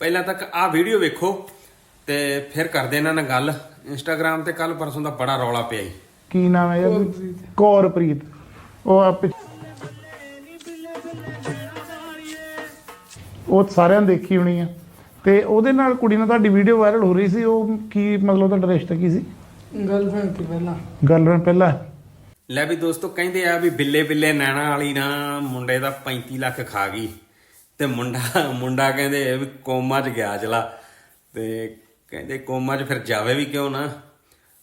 ਪਹਿਲਾਂ ਤੱਕ ਆਹ ਵੀਡੀਓ ਵੇਖੋ ਤੇ ਫਿਰ ਕਰਦੇ ਇਹਨਾਂ ਨਾਲ ਗੱਲ। ਇੰਸਟਾਗ੍ਰam ਤੇ ਕੱਲ ਪਰਸੋਂ ਦਾ ਬੜਾ ਰੌਲਾ ਪਿਆ ਜੀ। ਕੀ ਨਾਮ ਹੈ ਇਹਦਾ ਕੌਰਪ੍ਰੀਤ। ਉਹ ਆ ਪਿੱਛ- ਉਹ ਸਾਰਿਆਂ ਨੇ ਦੇਖੀ ਹੋਣੀ ਆ। ਤੇ ਉਹਦੇ ਨਾਲ ਕੁੜੀ ਨਾਲ ਤੁਹਾਡੀ ਵੀਡੀਓ ਵਾਇਰਲ ਹੋ ਰਹੀ ਸੀ ਉਹ ਕੀ ਮਤਲਬ ਤੁਹਾਡਾ ਰਿਸ਼ਤਾ ਕੀ ਸੀ? ਗਰਲਫ੍ਰੈਂਡ ਸੀ ਪਹਿਲਾਂ। ਗਰਲਫ੍ਰੈਂਡ ਪਹਿਲਾਂ? ਲੈ ਵੀ ਦੋਸਤੋ ਕਹਿੰਦੇ ਆ ਵੀ ਬਿੱਲੇ ਬਿੱਲੇ ਨੈਣਾ ਵਾਲੀ ਨਾ ਮੁੰਡੇ ਦਾ 35 ਲੱਖ ਖਾ ਗਈ। ਤੇ ਮੁੰਡਾ ਮੁੰਡਾ ਕਹਿੰਦੇ ਵੀ ਕੋਮਾ 'ਚ ਗਿਆ ਚਲਾ ਤੇ ਕਹਿੰਦੇ ਕੋਮਾ 'ਚ ਫਿਰ ਜਾਵੇ ਵੀ ਕਿਉਂ ਨਾ?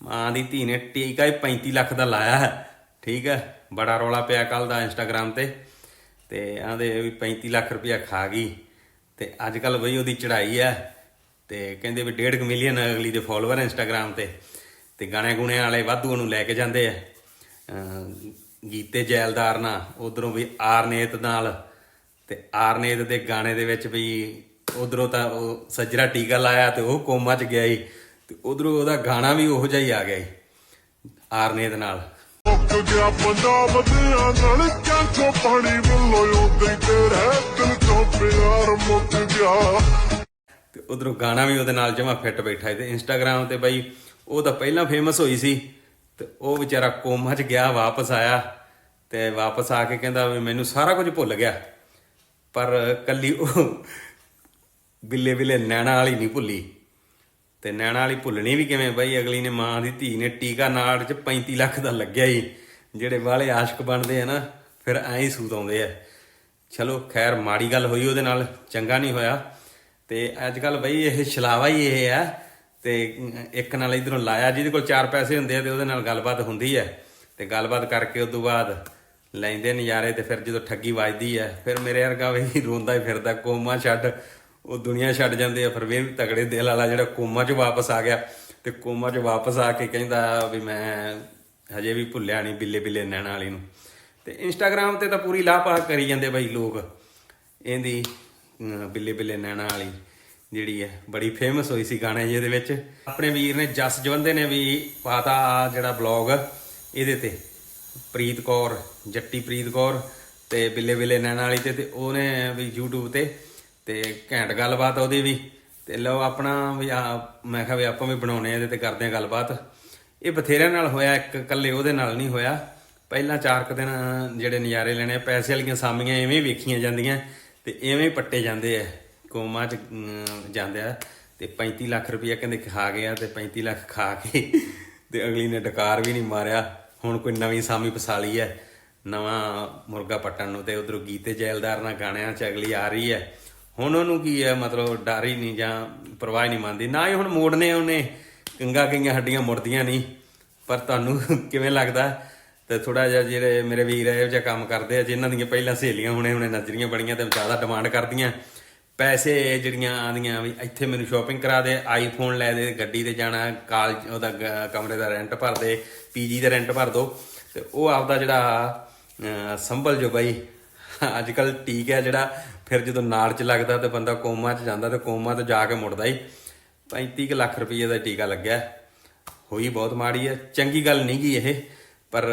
ਮਾਂ ਦੀ ਧੀ ਨੇ ਟੀਕਾ ਹੀ 35 ਲੱਖ ਦਾ ਲਾਇਆ ਹੈ। ਠੀਕ ਹੈ, ਬੜਾ ਰੌਲਾ ਪਿਆ ਕੱਲ ਦਾ ਇੰਸਟਾਗ੍ਰam ਤੇ। ਤੇ ਆਂਦੇ ਵੀ 35 ਲੱਖ ਰੁਪਇਆ ਖਾ ਗਈ। ਤੇ ਅੱਜ ਕੱਲ ਬਈ ਉਹਦੀ ਚੜ੍ਹਾਈ ਹੈ। ਤੇ ਕਹਿੰਦੇ ਵੀ 1.5 ਮਿਲੀਅਨ ਅਗਲੀ ਦੇ ਫਾਲੋਅਰ ਇੰਸਟਾਗ੍ਰam ਤੇ। ਤੇ ਗਾਣੇ ਗੁਣੇ ਵਾਲੇ ਵਾਧੂ ਉਹਨੂੰ ਲੈ ਕੇ ਜਾਂਦੇ ਆ। ਗੀਤੇ ਜੈਲਦਾਰ ਨਾਲ, ਉਧਰੋਂ ਵੀ ਆਰਨੇਤ ਨਾਲ। ਤੇ ਆਰਨੇਤ ਦੇ ਗਾਣੇ ਦੇ ਵਿੱਚ ਵੀ ਉਧਰੋਂ ਤਾਂ ਉਹ ਸੱਜਰਾ ਟੀਕਾ ਲਾਇਆ ਤੇ ਉਹ ਕੋਮਾ 'ਚ ਗਿਆ ਹੀ ਤੇ ਉਧਰੋਂ ਉਹਦਾ ਗਾਣਾ ਵੀ ਉਹੋ ਜਿਹਾ ਹੀ ਆ ਗਿਆ ਈ ਆਰਨੇਤ ਨਾਲ। ਮੁੱਕ ਗਿਆ ਪੰਜਾਬ ਦੀਆਂ ਨਲਕਿਆਂ ਚੋਂ ਪਾਣੀ ਵੱਲੋਂ ਉਦੇ ਤੇਰੇ ਦਿਲ ਚੋਂ ਪਿਆਰ ਮੁੱਕ ਗਿਆ। ਤੇ ਉਧਰੋਂ ਗਾਣਾ ਵੀ ਉਹਦੇ ਨਾਲ ਜਮਾ ਫਿੱਟ ਬੈਠਾ ਤੇ ਇੰਸਟਾਗ੍ਰam ਤੇ ਬਈ ਉਹ ਤਾਂ ਪਹਿਲਾਂ ਫੇਮਸ ਹੋਈ ਸੀ ਤੇ ਉਹ ਵਿਚਾਰਾ ਕੋਮਾ 'ਚ ਗਿਆ ਵਾਪਸ ਆਇਆ ਤੇ ਵਾਪਸ ਆ ਕੇ ਕਹਿੰਦਾ ਵੀ ਮੈਨੂੰ ਸਾਰਾ ਕੁਝ ਭੁੱਲ ਗਿਆ। ਪਰ ਕੱਲੀ ਉਹ ਬਿੱਲੇ ਬਿੱਲੇ ਨੈਣਾ ਵਾਲੀ ਨਹੀਂ ਭੁੱਲੀ। ਤੇ ਨੈਣਾ ਵਾਲੀ ਭੁੱਲਣੀ ਵੀ ਕਿਵੇਂ ਬਈ? ਅਗਲੀ ਨੇ ਮਾਂ ਦੀ ਧੀ ਨੇ ਟੀਕਾ ਨਾੜ 'ਚ 35 ਲੱਖ ਦਾ ਲੱਗਿਆ ਹੀ ਜਿਹੜੇ ਵਾਲੇ ਆਸ਼ਕ ਬਣਦੇ ਆ ਨਾ, ਫਿਰ ਐਂ ਹੀ ਸੂਤ ਆਉਂਦੇ ਆ। ਚਲੋ ਖੈਰ, ਮਾੜੀ ਗੱਲ ਹੋਈ ਉਹਦੇ ਨਾਲ, ਚੰਗਾ ਨਹੀਂ ਹੋਇਆ। ਤੇ ਅੱਜ ਕੱਲ ਬਈ ਇਹ ਛਲਾਵਾ ਹੀ ਇਹ ਆ। ਤੇ ਇੱਕ ਨਾਲ ਇਧਰੋਂ ਲਾਇਆ, ਜਿਹਦੇ ਕੋਲ ਚਾਰ ਪੈਸੇ ਹੁੰਦੇ ਆ ਤੇ ਉਹਦੇ ਨਾਲ ਗੱਲਬਾਤ ਹੁੰਦੀ ਹੈ ਤੇ ਗੱਲਬਾਤ ਕਰਕੇ ਉਸ ਤੋਂ ਬਾਅਦ ਲੈਂਦੇ ਨਜ਼ਾਰੇ ਤੇ ਫਿਰ ਜਦੋਂ ਠੱਗੀ ਵੱਜਦੀ ਹੈ ਫਿਰ ਮੇਰੇ ਵਰਗਾ ਵੀ ਰੋਂਦਾ ਹੀ ਫਿਰਦਾ, ਕੋਮਾ ਛੱਡ, ਉਹ ਦੁਨੀਆ ਛੱਡ ਜਾਂਦੇ ਆ, ਫਿਰ ਵੀ ਤਗੜੇ ਦਿਲ ਵਾਲਾ ਜਿਹੜਾ ਕੋਮਾ 'ਚ ਵਾਪਸ ਆ ਗਿਆ, ਤੇ ਕੋਮਾ 'ਚ ਵਾਪਸ ਆ ਕੇ ਕਹਿੰਦਾ ਵੀ ਮੈਂ ਹਜੇ ਵੀ ਭੁੱਲਿਆ ਨਹੀਂ ਬਿੱਲੇ ਬਿੱਲੇ ਨੈਣਾ ਵਾਲੀ ਨੂੰ। ਤੇ ਇੰਸਟਾਗ੍ਰam ਤੇ ਤਾਂ ਪੂਰੀ ਲਾਪਾ ਕਰੀ ਜਾਂਦੇ ਬਾਈ ਲੋਕ। ਇਹਦੀ ਬਿੱਲੇ ਬਿੱਲੇ ਨੈਣਾ ਵਾਲੀ ਜਿਹੜੀ ਹੈ ਬੜੀ ਫੇਮਸ ਹੋਈ ਸੀ ਗਾਣੇ ਜਿਹਦੇ ਵਿੱਚ। ਆਪਣੇ ਵੀਰ ਨੇ ਜਸ ਜਵੰਦੇ ਨੇ ਵੀ ਪਾਤਾ ਆਹ ਜਿਹੜਾ ਬਲੌਗ ਇਹਦੇ ਤੇ। ਪ੍ਰੀਤ ਕੌਰ, ਜੱਟੀ ਪ੍ਰੀਤ ਕੌਰ ਤੇ ਬਿੱਲੇ ਬਿੱਲੇ ਨੈਣਾ ਵਾਲੀ ਤੇ ਤੇ ਉਹਨੇ ਵੀ YouTube ਤੇ ਤੇ ਘੈਂਟ ਗੱਲਬਾਤ ਉਹਦੀ ਵੀ। ਤੇ ਲਓ ਆਪਣਾ ਵੀ ਆ, ਮੈਂ ਕਿਹਾ ਵੀ ਆਪਾਂ ਵੀ ਬਣਾਉਣੇ ਆ ਇਹਦੇ ਤੇ ਕਰਦੇ ਆ ਗੱਲਬਾਤ। ਇਹ ਬਥੇਰਿਆਂ ਨਾਲ ਹੋਇਆ, ਇੱਕ ਇਕੱਲੇ ਉਹਦੇ ਨਾਲ ਨਹੀਂ ਹੋਇਆ। ਪਹਿਲਾਂ ਚਾਰ ਕੁ ਦਿਨ ਜਿਹੜੇ ਨਜ਼ਾਰੇ ਲੈਣੇ ਪੈਸੇ ਵਾਲੀਆਂ ਸਾਮੀਆਂ ਐਵੇਂ ਵੇਖੀਆਂ ਜਾਂਦੀਆਂ ਤੇ ਐਵੇਂ ਪੱਟੇ ਜਾਂਦੇ ਆ। ਕੋਮਾ ਚ ਜਾਂਦੇ ਆ ਤੇ 35 ਲੱਖ ਰੁਪਇਆ ਕਹਿੰਦੇ ਖਾ ਗਿਆ ਤੇ 35 ਲੱਖ ਖਾ ਕੇ ਤੇ ਅਗਲੀ ਨੇ ਡਕਾਰ ਵੀ ਨਹੀਂ ਮਾਰਿਆ। ਹੁਣ ਕੋਈ ਨਵੀਂ ਸਾਮੀ ਫਸਾ ਲਈ ਹੈ ਨਵਾਂ ਮੁਰਗਾ ਪੱਟਣ ਨੂੰ ਤੇ ਉਧਰੋਂ ਗੀਤੇ ਜੈਲਦਾਰ ਨਾਲ ਗਾਣਿਆਂ ਚ ਅਗਲੀ ਆ ਰਹੀ ਹੈ ਹੁਣ ਉਹਨੂੰ ਕੀ ਹੈ ਮਤਲਬ ਡਰ ਹੀ ਨਹੀਂ ਜਾਂ ਪਰਵਾਹ ਹੀ ਨਹੀਂ ਮੰਨਦੀ। ਨਾ ਹੀ ਹੁਣ ਮੋੜਨੇ ਉਹਨੇ, ਕੰਗਾ ਕਈਆਂ ਹੱਡੀਆਂ ਮੁੜਦੀਆਂ ਨਹੀਂ। ਪਰ ਤੁਹਾਨੂੰ ਕਿਵੇਂ ਲੱਗਦਾ? ਤੇ ਥੋੜਾ ਜਿਹਾ ਜਿਹੜੇ ਮੇਰੇ ਵੀਰ ਇਹੋ ਜਿਹਾ ਕੰਮ ਕਰਦੇ ਆ, ਜਿਨ੍ਹਾਂ ਦੀਆਂ ਪਹਿਲਾਂ ਸਹੇਲੀਆਂ ਹੁਣੇ ਹੁਣੇ ਨਜ਼ਰੀਆਂ ਬਣੀਆਂ ਤੇ ਜ਼ਿਆਦਾ ਡਿਮਾਂਡ ਕਰਦੀਆਂ। ਪੈਸੇ ਜਿਹੜੀਆਂ ਆਂਦੀਆਂ ਵੀ ਇੱਥੇ ਮੈਨੂੰ ਸ਼ਾਪਿੰਗ ਕਰਾ ਦੇ ਆਈਫੋਨ ਲੈ ਦੇ, ਗੱਡੀ ਤੇ ਜਾਣਾ ਕਾਲਜ ਉਹਦਾ ਗ- ਕਮਰੇ ਦਾ ਰੈਂਟ ਭਰ ਦੇ, ਪੀਜੀ ਦਾ ਰੈਂਟ ਭਰ ਦੋ। ਤੇ ਉਹ ਆਪਦਾ ਜਿਹੜਾ ਸੰਭਲ ਜੋ ਬਾਈ। ਅੱਜ ਕੱਲ ਠੀਕ ਹੈ ਜਿਹੜਾ, ਫਿਰ ਜਦੋਂ ਨਾੜ ਚ ਲੱਗਦਾ ਤੇ ਬੰਦਾ ਕੋਮਾ ਚ ਜਾਂਦਾ ਤੇ ਕੋਮਾ ਤੋਂ ਜਾ ਕੇ ਮੁੜਦਾ ਹੀ 35 ਕੁ ਲੱਖ ਰੁਪਏ ਦਾ ਟੀਕਾ ਲੱਗਿਆ। ਹੋਈ ਬਹੁਤ ਮਾੜੀ ਹੈ। ਚੰਗੀ ਗੱਲ ਨਹੀਂ ਗੀ ਇਹ, ਪਰ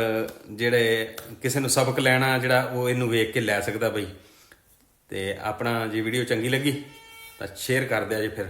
ਜਿਹੜੇ ਕਿਸੇ ਨੂੰ ਸਬਕ ਲੈਣਾ ਜਿਹੜਾ ਉਹ ਇਹਨੂੰ ਵੇਖ ਕੇ ਲੈ ਸਕਦਾ ਬਈ। ਤੇ ਆਪਣਾ ਜੇ ਵੀਡੀਓ ਚੰਗੀ ਲੱਗੀ ਤਾਂ ਸ਼ੇਅਰ ਕਰ ਦਿਆ ਜੇ ਫਿਰ।